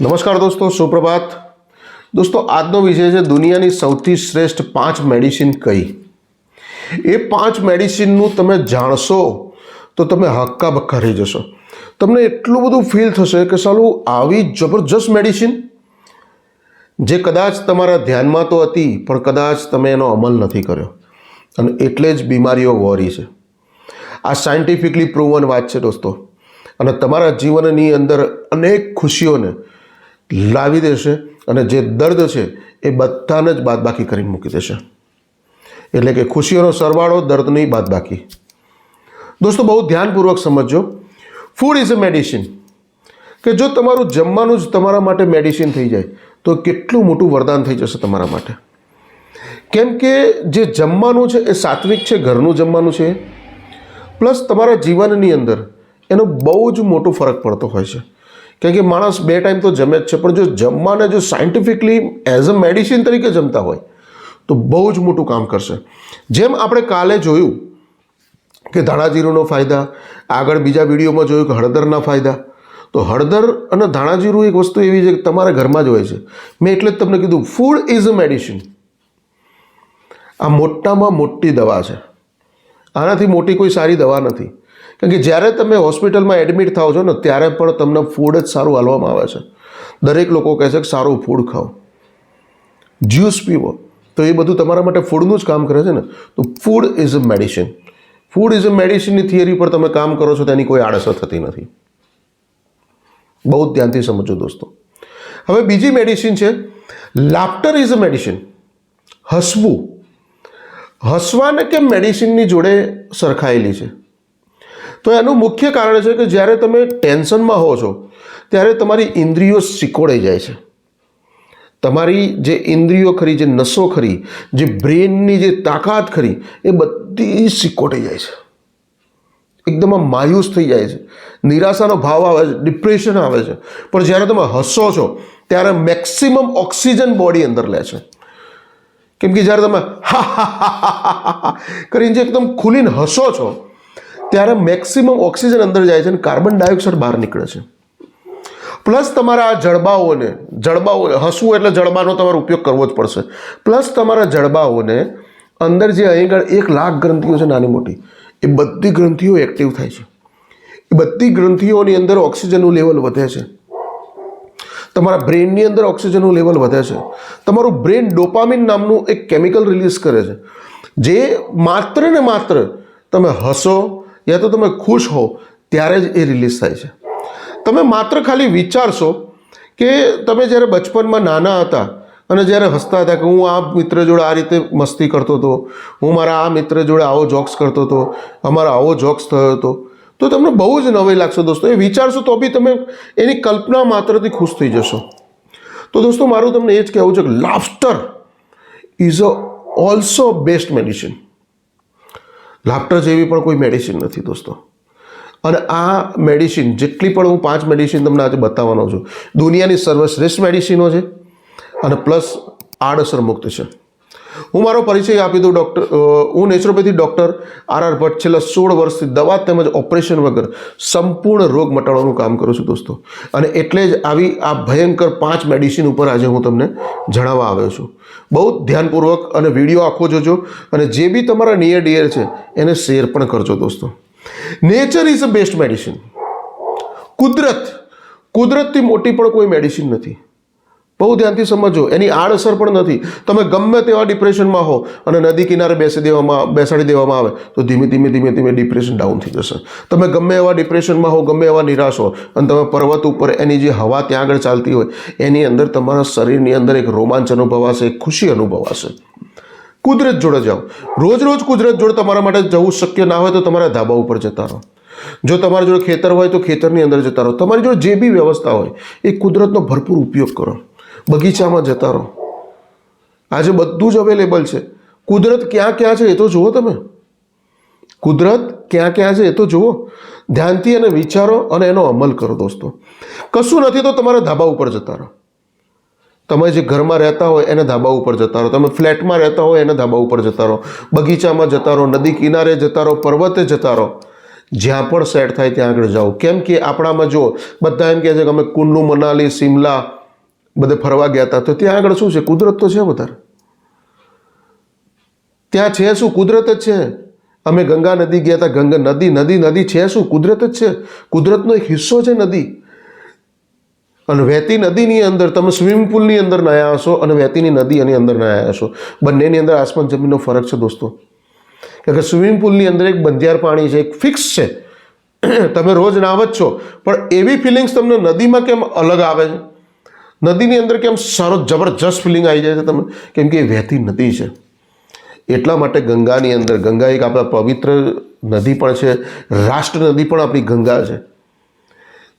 નમસ્કાર દોસ્તો, સુપ્રભાત. દોસ્તો, આજનો વિષય છે દુનિયાની સૌથી શ્રેષ્ઠ પાંચ મેડિસિન કઈ? એ પાંચ મેડિસિનનું તમે જાણશો તો તમે હક્કા બક્કા રહી જશો. તમને એટલું બધું ફીલ થશે કે સાલું આવી જબરજસ્ત મેડિસિન જે કદાચ તમારા ધ્યાનમાં તો હતી, પણ કદાચ તમે એનો અમલ નથી કર્યો. અને એટલે જ બીમારીઓ વોરી છે. આ સાયન્ટિફિકલી પ્રૂવન વાત છે દોસ્તો. અને તમારા જીવનની અંદર અનેક ખુશીઓને લાવી દેશે અને જે દર્દ છે એ બધાને જ બાદબાકી કરીને મૂકી દેશે. એટલે કે ખુશીઓનો સરવાળો દર્દની બાદબાકી. દોસ્તો, બહુ ધ્યાનપૂર્વક સમજજો. ફૂડ ઇઝ અ મેડિસિન કે જો તમારું જમવાનું જ તમારા માટે મેડિસિન થઈ જાય, તો કેટલું મોટું વરદાન થઈ જશે તમારા માટે. કેમ કે જે જમવાનું છે એ સાત્વિક છે, ઘરનું જમવાનું છે. પ્લસ તમારા જીવનની અંદર એનો બહુ જ મોટો ફરક પડતો હોય છે. કેમ કે માણસ બે ટાઈમ તો જમે જ છે, પણ જો જમવાને જો સાયન્ટિફિકલી એઝ અ મેડિસિન તરીકે જમતા હોય, તો બહુ જ મોટું કામ કરશે. જેમ આપણે કાલે જોયું કે ધાણાજીરુંનો ફાયદા, આગળ બીજા વિડીયોમાં જોયું કે હળદરના ફાયદા. તો હળદર અને ધાણાજીરું એક વસ્તુ એવી છે કે તમારા ઘરમાં જ હોય છે. મેં એટલે જ તમને કીધું ફૂડ ઇઝ અ મેડિસિન આ મોટામાં મોટી દવા છે. આનાથી મોટી કોઈ સારી દવા નથી. કારણ કે જ્યારે તમે હોસ્પિટલમાં એડમિટ થાઓ છો ને, ત્યારે પણ તમને ફૂડ જ સારું હાલવામાં આવે છે. દરેક લોકો કહે છે કે સારું ફૂડ ખાઓ. જ્યુસ પીવો, તો એ બધું તમારા માટે ફૂડનું જ કામ કરે છે ને. તો food is a medicine food is a મેડિસિનની theory પર તમે કામ કરો છો, તેની કોઈ આડઅસર થતી નથી. બહુ ધ્યાનથી સમજો દોસ્તો. હવે બીજી મેડિસિન છે લાફ્ટર ઇઝ અ મેડિસિન હસવું. હસવાને કેમ મેડિસિનની જોડે સરખાયેલી છે? તો એનું મુખ્ય કારણ છે કે જ્યારે તમે ટેન્શનમાં હો છો ત્યારે તમારી ઇન્દ્રિયો સિકોડાઈ જાય છે તમારી જે ઇન્દ્રિયો ખરી જે નસો ખરી જે બ્રેનની જે તાકાત ખરી એ બધી સિકોટાઈ જાય છે એકદમ માયુસ થઈ જાય છે નિરાશાનો ભાવ આવે છે ડિપ્રેશન આવે છે પણ જ્યારે તમે હસો છો ત્યારે મેક્સિમમ ઓક્સિજન બોડી અંદર લે છે કેમ કે જ્યારે તમે હા હા હા હા કરીને જે એકદમ ખુલીને હસો છો ત્યારે મેક્સિમમ ઓક્સિજન અંદર જાય છે અને કાર્બન ડાયોક્સાઇડ બહાર નીકળે છે. પ્લસ તમારા આ જડબાઓને જડબાઓ હસવું એટલે જડબાનો તમારો ઉપયોગ કરવો જ પડશે. પ્લસ તમારા જડબાઓને અંદર જે અહીં એક લાખ ગ્રંથિઓ છે નાની મોટી, એ બધી ગ્રંથિઓ એક્ટિવ થાય છે. એ બધી ગ્રંથિઓની અંદર ઓક્સિજનનું લેવલ વધે છે. તમારા બ્રેનની અંદર ઓક્સિજનનું લેવલ વધે છે. તમારું બ્રેન ડોપામિન નામનું એક કેમિકલ રિલીઝ કરે છે. જે માત્ર ને માત્ર તમે હસો યા તો તમે ખુશ હો, ત્યારે જ એ રિલીઝ થાય છે. તમે માત્ર ખાલી વિચારશો કે તમે જ્યારે બચપનમાં નાના હતા અને જ્યારે હસતા હતા કે હું આ મિત્ર જોડે આ રીતે મસ્તી કરતો હતો, હું મારા આ મિત્ર જોડે આવો જોક્સ કરતો હતો, અમારો આવો જોક્સ થયો હતો, તો તમને બહુ જ નવાઈ લાગશે દોસ્તો. એ વિચારશો તો બી તમે એની કલ્પના માત્રથી ખુશ થઈ જશો. તો દોસ્તો, મારું તમને એ જ કહેવું છે કે laughter is a also best medicine laughter જેવી પણ કોઈ મેડિસિન નથી દોસ્તો. અને આ મેડિસિન જેટલી પણ હું પાંચ મેડિસિન તમને આજે બતાવવાનો છું, દુનિયાની સર્વશ્રેષ્ઠ મેડિસિનો છે. અને પ્લસ આડઅસર મુક્ત છે. હું મારો પરિચય આપી દઉં ડૉક્ટર હું naturopathy doctor R R Bhatt, છેલ્લા સોળ વર્ષથી દવા તેમજ ઓપરેશન વગર સંપૂર્ણ રોગ મટાડવાનું કામ કરું છું દોસ્તો. અને એટલે જ આવી આ ભયંકર પાંચ મેડિસિન ઉપર આજે હું તમને જણાવવા આવ્યો છું. બહુ ધ્યાનપૂર્વક અને વીડિયો આખો જોજો અને જે બી તમારા નિયર ડિયર છે એને શેર પણ કરજો દોસ્તો. Nature is a best medicine કુદરત, કુદરતથી મોટી પણ કોઈ મેડિસિન નથી. બહુ ધ્યાનથી સમજો, એની આડઅસર પણ નથી. તમે ગમે તેવા ડિપ્રેશનમાં હો અને નદી કિનારે બેસી દેવામાં, બેસાડી દેવામાં આવે, તો ધીમે ધીમે ધીમે ધીમે ડિપ્રેશન ડાઉન થઈ જશે. તમે ગમે એવા ડિપ્રેશનમાં હો, ગમે એવા નિરાશ હો, અને તમે પર્વત ઉપર એની જે હવા ત્યાં આગળ ચાલતી હોય, એની અંદર તમારા શરીરની અંદર એક રોમાંચ અનુભવાશે, એક ખુશી અનુભવાશે. કુદરત જોડે જાઓ. રોજ રોજ કુદરત જોડે તમારા માટે જવું શક્ય ના હોય તો તમારા ધાબા ઉપર જતા રહો. જો તમારી જોડે ખેતર હોય તો ખેતરની અંદર જતા રહો. તમારી જોડે જે બી વ્યવસ્થા હોય, એ કુદરતનો ભરપૂર ઉપયોગ કરો. બગીચામાં જતા રહો. આજે બધું જ અવેલેબલ છે. કુદરત ક્યાં ક્યાં છે એ તો જુઓ તમે. કુદરત ક્યાં ક્યાં છે એ તો જુઓ. ધ્યાનથી એને વિચારો અને એનો અમલ કરો દોસ્તો. કશું નથી તો તમારા ધાબા ઉપર જતા રહો. તમે જે ઘરમાં રહેતા હોય એને ધાબા ઉપર જતા રહો. તમે ફ્લેટમાં રહેતા હોય એને ધાબા ઉપર જતા રહો. બગીચામાં જતા રહો, નદી કિનારે જતા રહો, પર્વતે જતા રહો. જ્યાં પણ સેટ થાય ત્યાં આગળ જાઓ. કેમ કે આપણામાં જો બધા એમ કહે છે કે અમે કુલ્લુ મનાલી સિમલા બધે ફરવા ગયા હતા તો ત્યાં આગળ શું છે? કુદરત તો છે વધારે ત્યાં છે શું? કુદરત જ છે. અમે ગંગા નદી ગયા હતા ગંગા નદી નદી નદી છે શું? કુદરત જ છે. કુદરતનો એક હિસ્સો છે નદી. અને વહેતી નદીની અંદર તમે સ્વિમિંગ પુલની અંદર નાયા હશો અને વહેતીની નદી એની અંદર નાયા હશો. બંનેની અંદર આસમાન જમીનનો ફરક છે દોસ્તો. કારણ કે સ્વિમિંગ પુલની અંદર એક બંધિયાર પાણી છે, એક ફિક્સ છે. તમે રોજ નાવ જ છો. પણ એવી ફિલિંગ્સ તમને નદીમાં કેમ અલગ આવે છે? નદીની અંદર કેમ સારો જબરજસ્ત ફિલિંગ આવી જાય છે તમને? કેમ કે એ વહેતી નદી છે. એટલા માટે ગંગાની અંદર, ગંગા એક આપણા પવિત્ર નદી પણ છે, રાષ્ટ્ર નદી પણ આપણી ગંગા છે.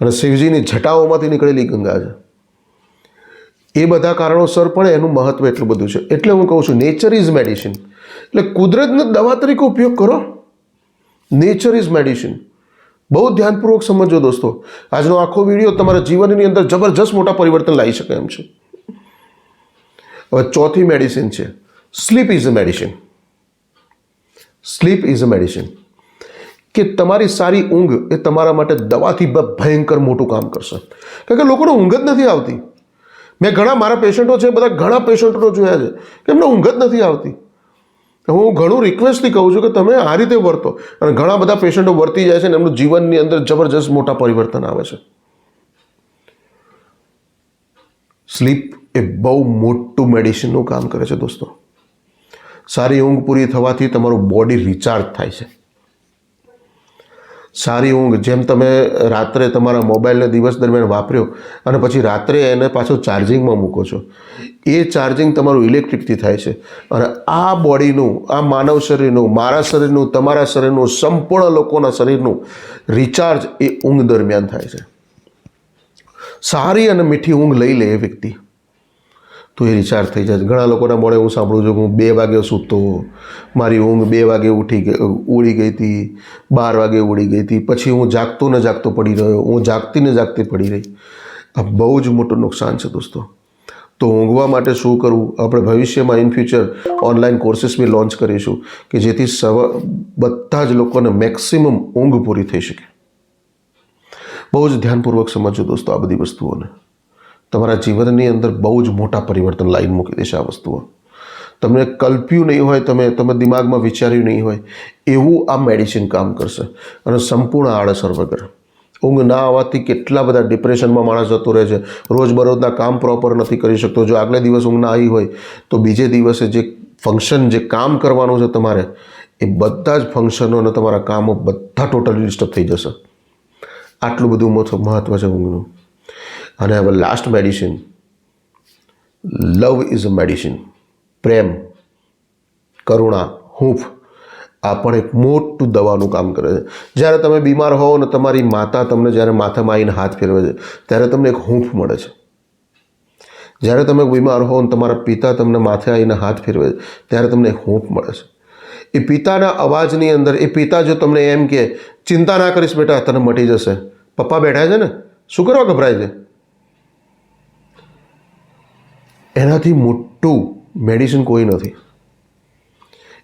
અને શિવજીની જટાઓમાંથી નીકળેલી ગંગા છે. એ બધા કારણોસર પણ એનું મહત્વ એટલું બધું છે. એટલે હું કહું છું નેચર ઇઝ મેડિસિન એટલે કુદરતને દવા તરીકે ઉપયોગ કરો. નેચર ઇઝ મેડિસિન બહુ ધ્યાનપૂર્વક સમજો દોસ્તો. આજનો આખો વીડિયો તમારા જીવનની અંદર જબરજસ્ત મોટા પરિવર્તન લાવી શકે એમ છે. હવે ચોથી મેડિસિન છે. Sleep is a medicine sleep is a medicine કે તમારી સારી ઊંઘ એ તમારા માટે દવાથી ભયંકર મોટું કામ કરશે. કારણ કે લોકોને ઊંઘ જ નથી આવતી. મેં ઘણા મારા પેશન્ટો છે, બધા ઘણા પેશન્ટો જોયા છે. કે એમને ઊંઘ જ નથી આવતી. હું ઘણું રિક્વેસ્ટથી કહું છું કે તમે આ રીતે વર્તો. અને ઘણા બધા પેશન્ટો વર્તી જાય છે અને એમનું જીવનની અંદર જબરજસ્ત મોટા પરિવર્તન આવે છે. સ્લીપ એ બહુ મોટું મેડિસિનનું કામ કરે છે દોસ્તો. સારી ઊંઘ પૂરી થવાથી તમારું બોડી રિચાર્જ થાય છે. સારી ઊંઘ, જેમ તમે રાત્રે તમારા મોબાઈલને દિવસ દરમિયાન વાપર્યો અને પછી રાત્રે એને પાછો ચાર્જિંગમાં મૂકો છો, એ ચાર્જિંગ તમારું ઇલેક્ટ્રિકથી થાય છે. અને આ બોડીનું, આ માનવ શરીરનું, મારા શરીરનું, તમારા શરીરનું, સંપૂર્ણ લોકોના શરીરનું રિચાર્જ એ ઊંઘ દરમિયાન થાય છે. સારી અને મીઠી ઊંઘ લઈ લે એ વ્યક્તિ. તો એ રિચાર્જ થઈ જાય. ઘણા લોકોના મોડે હું સાંભળું છું કે હું બે વાગે સૂતો. મારી ઊંઘ બે વાગે ઉઠી ગઈ, ઉડી ગઈ હતી, બાર વાગે ઉડી ગઈ હતી. પછી હું જાગતો ને જાગતો પડી રહ્યો. હું જાગતી ને જાગતી પડી રહી. આ બહુ જ મોટું નુકસાન છે દોસ્તો. તો ઊંઘવા માટે શું કરવું? આપણે ભવિષ્યમાં ઇન ફ્યુચર ઓનલાઈન કોર્સીસ બી લોન્ચ કરીશું કે જેથી સવ, બધા જ લોકોને મેક્સિમમ ઊંઘ પૂરી થઈ શકે. બહુ જ ધ્યાનપૂર્વક સમજો દોસ્તો આ બધી વસ્તુઓને. તમારા જીવનની અંદર બહુ જ મોટા પરિવર્તન લાઈન મૂકી દેશે આ વસ્તુઓ. તમને કલ્પ્યું નહીં હોય, તમે તમે દિમાગમાં વિચાર્યું નહીં હોય, એવું આ મેડિસિન કામ કરશે. અને સંપૂર્ણ આડઅસર વગર ઊંઘ ના આવવાથી કેટલા બધા ડિપ્રેશનમાં માણસ જતો રહે છે. રોજબરોજના કામ પ્રોપર નથી કરી શકતો. જો આગલે દિવસ ઊંઘ ના આવી હોય, તો બીજે દિવસે જે ફંક્શન જે કામ કરવાનું છે તમારે, એ બધા જ ફંક્શનો અને તમારા કામો બધા ટોટલી ડિસ્ટર્બ થઈ જશે. આટલું બધું મહત્ત્વ છે ઊંઘનું. અને હવે last medicine love is a medicine પ્રેમ કરુણા હૂંફ આ પણ એક મોટું દવાનું કામ કરે છે. જ્યારે તમે બીમાર હો ને તમારી માતા તમને જ્યારે માથામાં આવીને હાથ ફેરવે છે, ત્યારે તમને એક હૂંફ મળે છે. જ્યારે તમે બીમાર હો ને તમારા પિતા તમને માથે આવીને હાથ ફેરવે છે, ત્યારે તમને એક હૂંફ મળે છે. એ પિતાના અવાજની અંદર, એ પિતા જો તમને એમ કે, ચિંતા ના કરીશ બેટા, તને મટી જશે. પપ્પા બેઠા છે ને? શું કરવા ગભરાય છે? એનાથી મોટું મેડિસિન કોઈ નથી.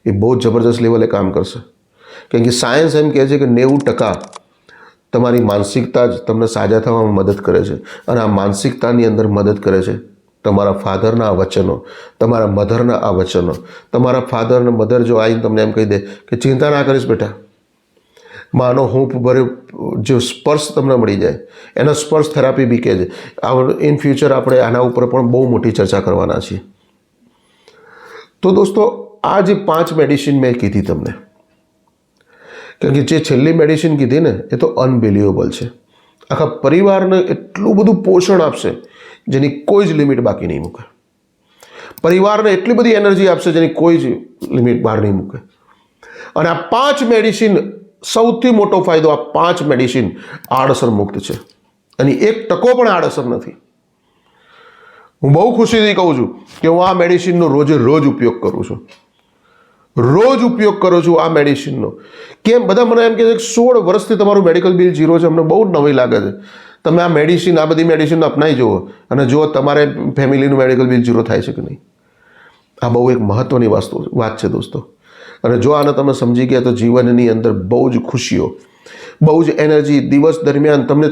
એ બહુ જ જબરજસ્ત લેવલે કામ કરશે. કેમ કે સાયન્સ એમ કહે છે કે નેવું ટકા તમારી માનસિકતા જ તમને સાજા થવામાં મદદ કરે છે. અને આ માનસિકતાની અંદર મદદ કરે છે તમારા ફાધરના આ વચનો, તમારા મધરના આ વચનો. તમારા ફાધર અને મધર જો આવીને તમને એમ કહી દે કે ચિંતા ના કરીશ બેટા માનો હૂંફ ભર્યો, જો સ્પર્શ તમને મળી જાય, એનો સ્પર્શ થેરાપી બી કહે છે. ઇન ફ્યુચર આપણે આના ઉપર પણ બહુ મોટી ચર્ચા કરવાના છીએ. તો દોસ્તો, આ જે પાંચ મેડિસિન મેં કીધી તમને, કારણ કે જે છેલ્લી મેડિસિન કીધી ને, એ તો અનબિલિવેબલ છે. આખા પરિવારને એટલું બધું પોષણ આપશે, જેની કોઈ જ લિમિટ બાકી નહીં મૂકે. પરિવારને એટલી બધી એનર્જી આપશે, જેની કોઈ જ લિમિટ બહાર નહીં મૂકે. અને આ પાંચ મેડિસિન સૌથી મોટો ફાયદો આ પાંચ મેડિસિન આડઅસર મુક્ત છે. અને એક ટકો પણ આડઅસર નથી. હું બહુ ખુશીથી કહું છું કે હું આ મેડિસિનનો રોજે રોજ ઉપયોગ કરું છું. રોજ ઉપયોગ કરું છું આ મેડિસિનનો કેમ? બધા મને એમ કહે છે કે સોળ વર્ષથી તમારું મેડિકલ બિલ ઝીરો છે. અમને બહુ નવી લાગે છે. તમે આ મેડિસિન આ બધી મેડિસિન અપનાવી જુઓ અને જુઓ તમારે ફેમિલીનું મેડિકલ બિલ ઝીરો થાય છે કે નહીં. આ બહુ એક મહત્ત્વની વસ્તુ, વાત છે દોસ્તો. અને જો આને તમે સમજી ગયા તો જીવનની અંદર બહુ જ ખુશીઓ, બહુ જ એનર્જી દિવસ દરમિયાન તમને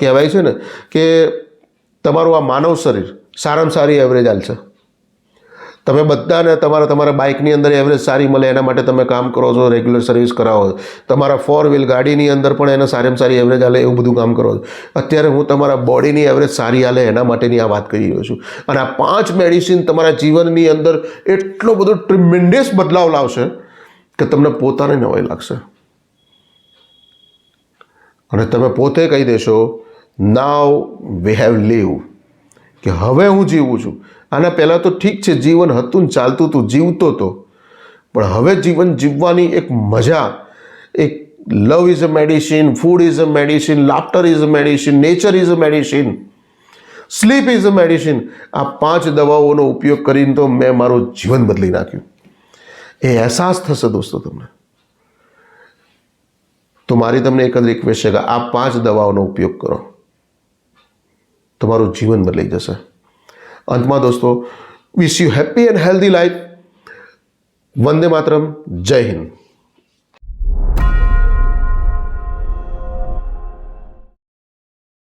કહેવાય છે ને કે તમારું આ માનવ શરીર સારામાં સારી એવરેજ હાલશે. તમે બધાને તમારા તમારા બાઇકની અંદર એવરેજ સારી મળે, એના માટે તમે કામ કરો છો રેગ્યુલર સર્વિસ કરાવો છો. તમારા ફોર વ્હીલ ગાડીની અંદર પણ એને સારામાં સારી એવરેજ હાલે એવું બધું કામ કરો છો. અત્યારે હું તમારા બોડીની એવરેજ સારી હાલે, એના માટેની આ વાત કરી રહ્યો છું. અને આ પાંચ મેડિસિન તમારા જીવનની અંદર એટલો બધો ટ્રિમેન્ડિયસ બદલાવ લાવશે કે તમને પોતાને નવાઈ લાગશે. અને તમે પોતે કહી દેશો નાવ વી હેવ લીવ કે હવે હું જીવું છું. આના પહેલાં તો ઠીક છે, જીવન હતું ચાલતું હતું, જીવતો હતો પણ હવે જીવન જીવવાની એક મજા, એક love is a medicine food is a medicine laughter is a medicine nature is a medicine sleep is a medicine આ પાંચ દવાઓનો ઉપયોગ કરીને તો મેં મારું જીવન બદલી નાખ્યું. એ અહેસાસ થશે દોસ્તો તમને. તો મારી તમને એક જ રિક્વેસ્ટ છે કે આ પાંચ દવાઓનો ઉપયોગ કરો. તમારું જીવન બદલાઈ જશે. અંતમાં દોસ્તો wish you happy and healthy life Vande Mataram, જય હિન્દ.